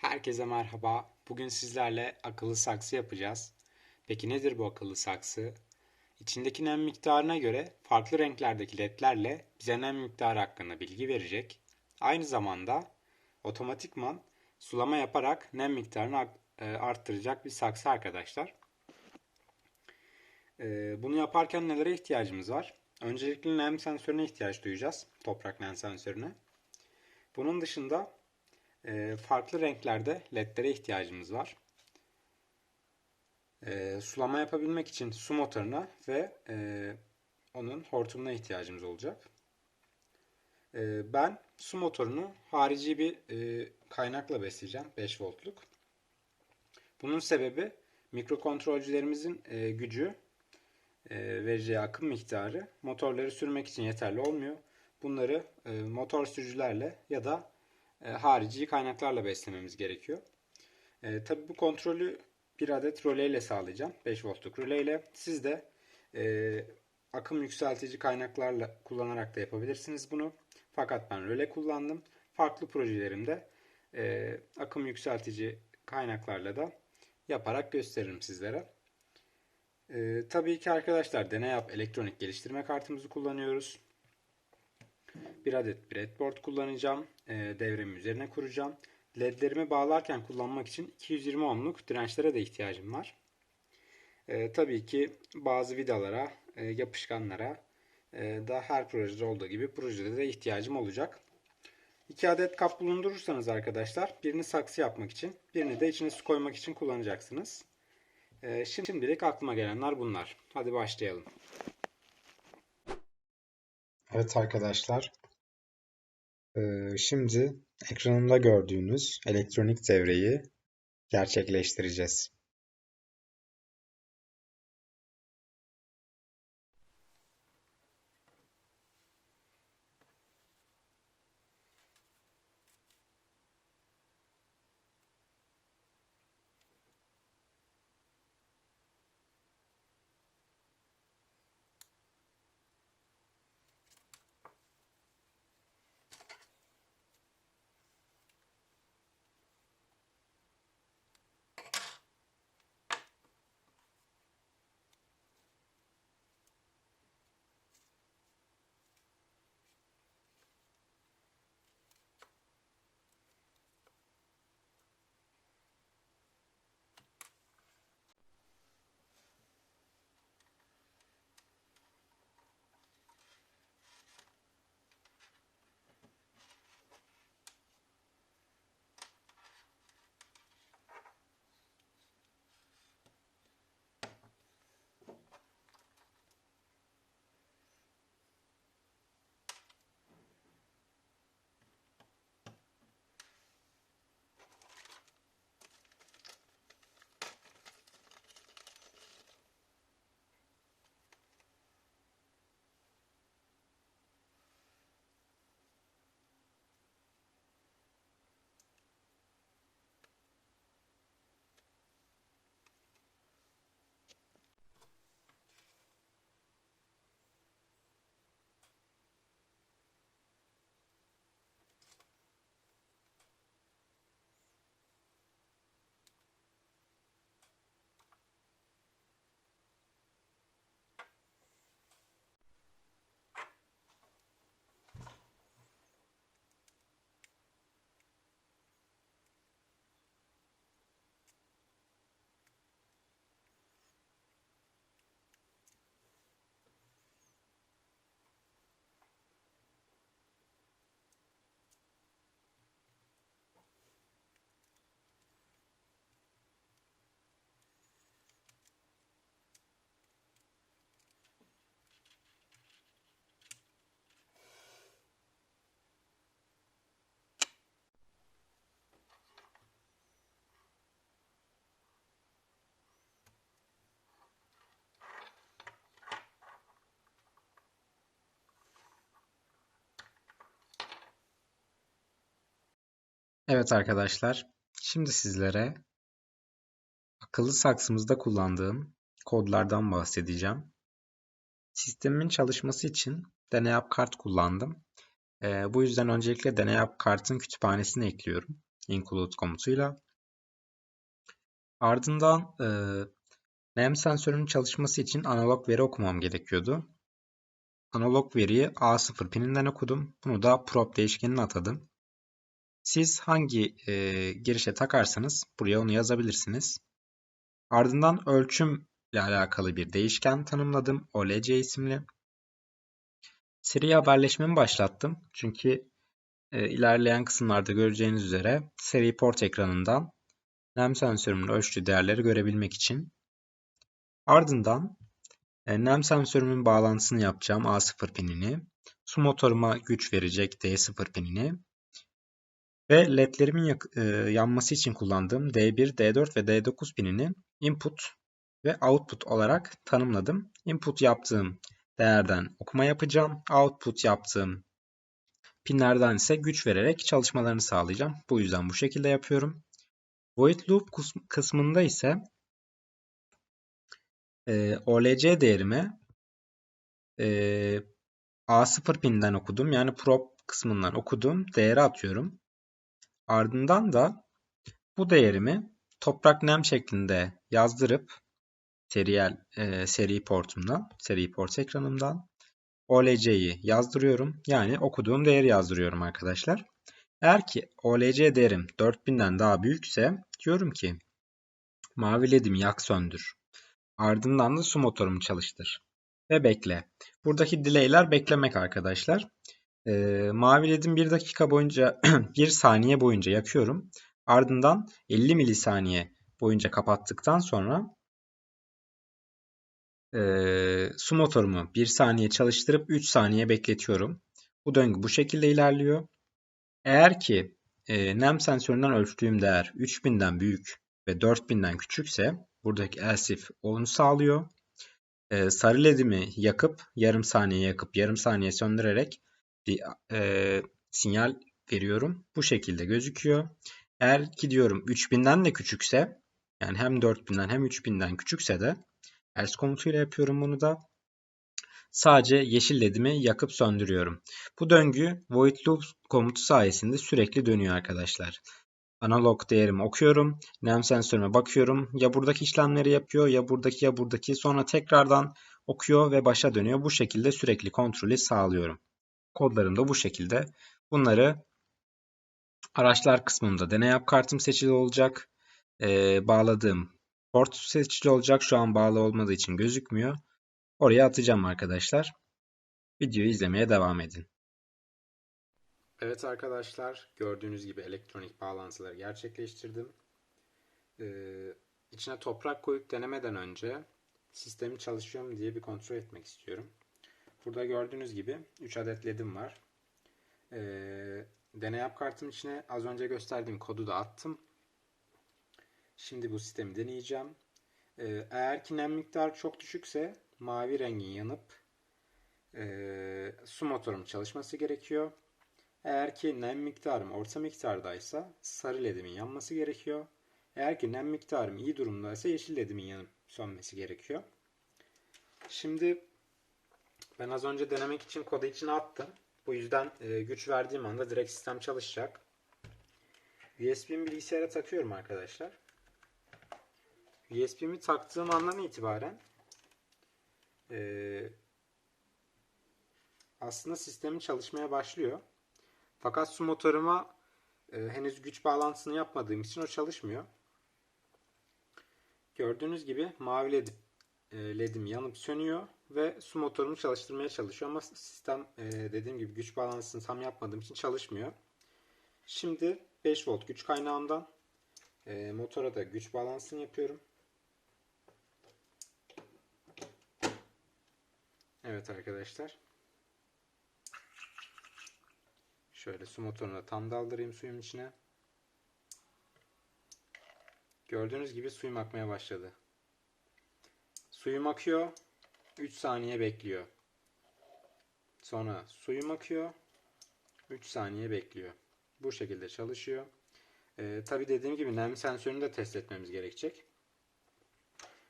Herkese merhaba. Bugün sizlerle akıllı saksı yapacağız. Peki nedir bu akıllı saksı? İçindeki nem miktarına göre farklı renklerdeki ledlerle bize nem miktarı hakkında bilgi verecek. Aynı zamanda otomatikman sulama yaparak nem miktarını e, arttıracak bir saksı arkadaşlar. E, bunu yaparken nelere ihtiyacımız var? Öncelikle nem sensörüne ihtiyaç duyacağız. Toprak nem sensörüne. Bunun dışında farklı renklerde ledlere ihtiyacımız var. E, sulama yapabilmek için su motoruna ve e, onun hortumuna ihtiyacımız olacak. E, ben su motorunu harici bir e, kaynakla besleyeceğim. 5 voltluk. Bunun sebebi mikrokontrolcülerimizin e, gücü vereceği akım miktarı motorları sürmek için yeterli olmuyor. Bunları motor sürücülerle ya da e, harici kaynaklarla beslememiz gerekiyor. E, tabii bu kontrolü bir adet röle ile sağlayacağım. 5 voltluk röle ile. Siz de e, akım yükseltici kaynaklarla kullanarak da yapabilirsiniz bunu. Fakat ben röle kullandım. Farklı projelerimde e, akım yükseltici kaynaklarla da yaparak gösteririm sizlere. E, tabii ki arkadaşlar deney yap elektronik geliştirme kartımızı kullanıyoruz. Bir adet breadboard kullanacağım. E, devremi üzerine kuracağım. LED'lerimi bağlarken kullanmak için 220 ohmluk dirençlere de ihtiyacım var. E, tabii ki bazı vidalara, e, yapışkanlara e, da her projede olduğu gibi projede de ihtiyacım olacak. İki adet kap bulundurursanız arkadaşlar birini saksı yapmak için birini de içine su koymak için kullanacaksınız. E, şimdilik aklıma gelenler bunlar. Hadi başlayalım. Evet arkadaşlar. Şimdi ekranımda gördüğünüz elektronik devreyi gerçekleştireceğiz. Evet arkadaşlar, şimdi sizlere akıllı saksımızda kullandığım kodlardan bahsedeceğim. Sistemin çalışması için DeneApp kart kullandım. Ee, bu yüzden öncelikle DeneApp kartın kütüphanesini ekliyorum. include komutuyla. Ardından e, NEM sensörünün çalışması için analog veri okumam gerekiyordu. Analog veriyi A0 pininden okudum. Bunu da prop değişkenine atadım. Siz hangi e, girişe takarsanız buraya onu yazabilirsiniz. Ardından ölçüm ile alakalı bir değişken tanımladım. OLC isimli. Seri haberleşmemi başlattım. Çünkü e, ilerleyen kısımlarda göreceğiniz üzere seri port ekranından NEM sensörümün ölçtüğü değerleri görebilmek için. Ardından e, NEM sensörümün bağlantısını yapacağım A0 pinini. Su motoruma güç verecek D0 pinini. Ve ledlerimin e, yanması için kullandığım D1, D4 ve D9 pinini input ve output olarak tanımladım. Input yaptığım değerden okuma yapacağım. Output yaptığım pinlerden ise güç vererek çalışmalarını sağlayacağım. Bu yüzden bu şekilde yapıyorum. Void loop kısmında ise e, OLC değerimi e, A0 pinden okudum. Yani prop kısmından okudum. Değeri atıyorum. Ardından da bu değerimi toprak nem şeklinde yazdırıp serial e, seri portumdan, seri port ekranımdan OLC'yi yazdırıyorum. Yani okuduğum değeri yazdırıyorum arkadaşlar. Eğer ki OLC değerim 4000'den daha büyükse diyorum ki mavi ledimi yak söndür. Ardından da su motorumu çalıştır. Ve bekle. Buradaki delay'ler beklemek arkadaşlar. Ee, mavi ledim 1 dakika boyunca 1 saniye boyunca yakıyorum. Ardından 50 milisaniye boyunca kapattıktan sonra e, su motorumu 1 saniye çalıştırıp 3 saniye bekletiyorum. Bu döngü bu şekilde ilerliyor. Eğer ki e, nem sensöründen ölçtüğüm değer 3000'den büyük ve 4000'den küçükse buradaki elsif onu sağlıyor. E, sarı ledimi yakıp yarım saniye yakıp yarım saniye söndürerek bir e, sinyal veriyorum. Bu şekilde gözüküyor. Eğer ki diyorum 3000'den de küçükse yani hem 4000'den hem 3000'den küçükse de else komutuyla yapıyorum bunu da. Sadece yeşil ledimi yakıp söndürüyorum. Bu döngü void loop komutu sayesinde sürekli dönüyor arkadaşlar. Analog değerimi okuyorum. Nem sensörüme bakıyorum. Ya buradaki işlemleri yapıyor ya buradaki ya buradaki. Sonra tekrardan okuyor ve başa dönüyor. Bu şekilde sürekli kontrolü sağlıyorum. Kodlarım da bu şekilde. Bunları araçlar kısmında deney yap kartım seçili olacak. Ee, bağladığım port seçili olacak. Şu an bağlı olmadığı için gözükmüyor. Oraya atacağım arkadaşlar. Videoyu izlemeye devam edin. Evet arkadaşlar gördüğünüz gibi elektronik bağlantıları gerçekleştirdim. Ee, içine toprak koyup denemeden önce sistemi çalışıyor mu diye bir kontrol etmek istiyorum. Burada gördüğünüz gibi 3 adet ledim var. Ee, deney yap kartım içine az önce gösterdiğim kodu da attım. Şimdi bu sistemi deneyeceğim. Ee, eğer ki nem miktarı çok düşükse mavi rengin yanıp e, su motorum çalışması gerekiyor. Eğer ki nem miktarım orta miktardaysa sarı ledimin yanması gerekiyor. Eğer ki nem miktarım iyi durumdaysa yeşil ledimin yanıp sönmesi gerekiyor. Şimdi ben az önce denemek için kodu içine attım. Bu yüzden e, güç verdiğim anda direkt sistem çalışacak. USB'mi bilgisayara takıyorum arkadaşlar. USB'mi taktığım andan itibaren e, aslında sistemin çalışmaya başlıyor. Fakat su motoruma e, henüz güç bağlantısını yapmadığım için o çalışmıyor. Gördüğünüz gibi mavi led, e, ledim yanıp sönüyor ve su motorumu çalıştırmaya çalışıyor ama sistem e, dediğim gibi güç bağlantısını tam yapmadığım için çalışmıyor. Şimdi 5 volt güç kaynağından e, motora da güç bağlantısını yapıyorum. Evet arkadaşlar. Şöyle su motorunu tam daldırayım suyun içine. Gördüğünüz gibi suyum akmaya başladı. Suyum akıyor. 3 saniye bekliyor. Sonra suyum akıyor. 3 saniye bekliyor. Bu şekilde çalışıyor. Ee, Tabi dediğim gibi nem sensörünü de test etmemiz gerekecek.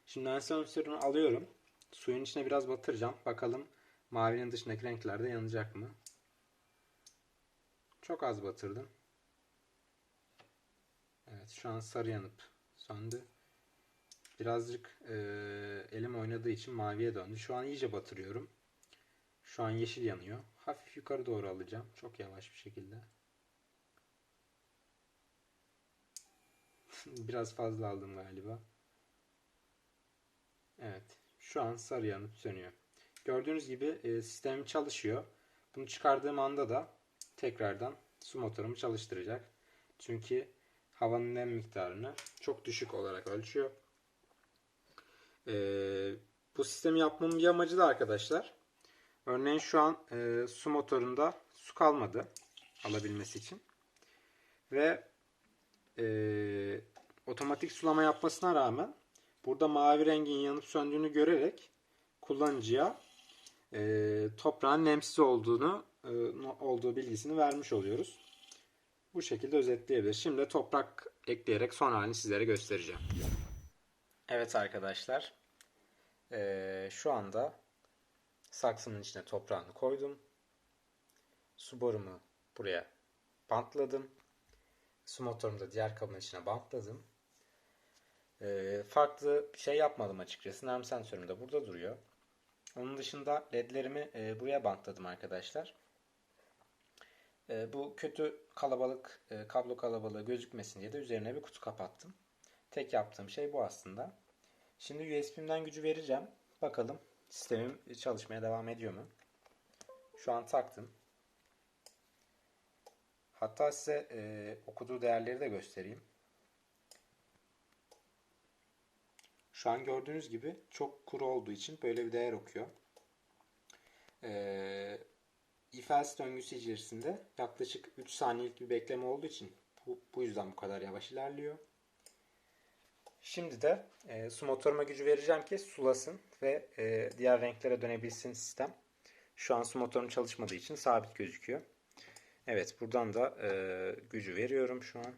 Şimdi nem sensörünü alıyorum. Suyun içine biraz batıracağım. Bakalım mavinin dışındaki renklerde yanacak mı? Çok az batırdım. Evet şu an sarı yanıp söndü. Birazcık e, elim oynadığı için maviye döndü. Şu an iyice batırıyorum. Şu an yeşil yanıyor. Hafif yukarı doğru alacağım. Çok yavaş bir şekilde. Biraz fazla aldım galiba. Evet. Şu an sarı yanıp sönüyor. Gördüğünüz gibi e, sistemim çalışıyor. Bunu çıkardığım anda da tekrardan su motorumu çalıştıracak. Çünkü havanın nem miktarını çok düşük olarak ölçüyor. E, bu sistemi yapmamın bir amacı da arkadaşlar. Örneğin şu an e, su motorunda su kalmadı alabilmesi için. Ve e, otomatik sulama yapmasına rağmen burada mavi rengin yanıp söndüğünü görerek kullanıcıya e, toprağın nemsiz olduğunu e, olduğu bilgisini vermiş oluyoruz. Bu şekilde özetleyebiliriz. Şimdi toprak ekleyerek son halini sizlere göstereceğim. Evet arkadaşlar. E, şu anda saksının içine toprağını koydum. Su borumu buraya bantladım. Su motorumu da diğer kabın içine bantladım. Ee, farklı bir şey yapmadım açıkçası. Nem sensörüm de burada duruyor. Onun dışında ledlerimi e, buraya bantladım arkadaşlar. E, bu kötü kalabalık, e, kablo kalabalığı gözükmesin diye de üzerine bir kutu kapattım. Tek yaptığım şey bu aslında. Şimdi USB'mden gücü vereceğim. Bakalım sistemim çalışmaya devam ediyor mu? Şu an taktım. Hatta size e, okuduğu değerleri de göstereyim. Şu an gördüğünüz gibi çok kuru olduğu için böyle bir değer okuyor. Ee, if else döngüsü içerisinde yaklaşık 3 saniyelik bir bekleme olduğu için bu, bu yüzden bu kadar yavaş ilerliyor. Şimdi de e, su motoruma gücü vereceğim ki sulasın ve e, diğer renklere dönebilsin sistem. Şu an su motorum çalışmadığı için sabit gözüküyor. Evet buradan da e, gücü veriyorum şu an.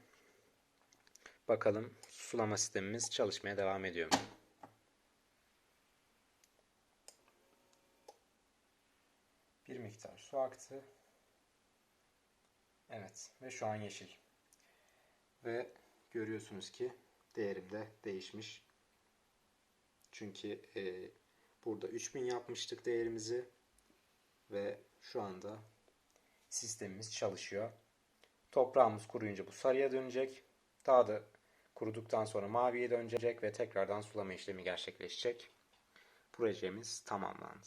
Bakalım sulama sistemimiz çalışmaya devam ediyor mu? Bir miktar su aktı. Evet ve şu an yeşil. Ve görüyorsunuz ki değerim de değişmiş. Çünkü e, burada 3000 yapmıştık değerimizi ve şu anda sistemimiz çalışıyor. Toprağımız kuruyunca bu sarıya dönecek. Daha da kuruduktan sonra maviye dönecek ve tekrardan sulama işlemi gerçekleşecek. Projemiz tamamlandı.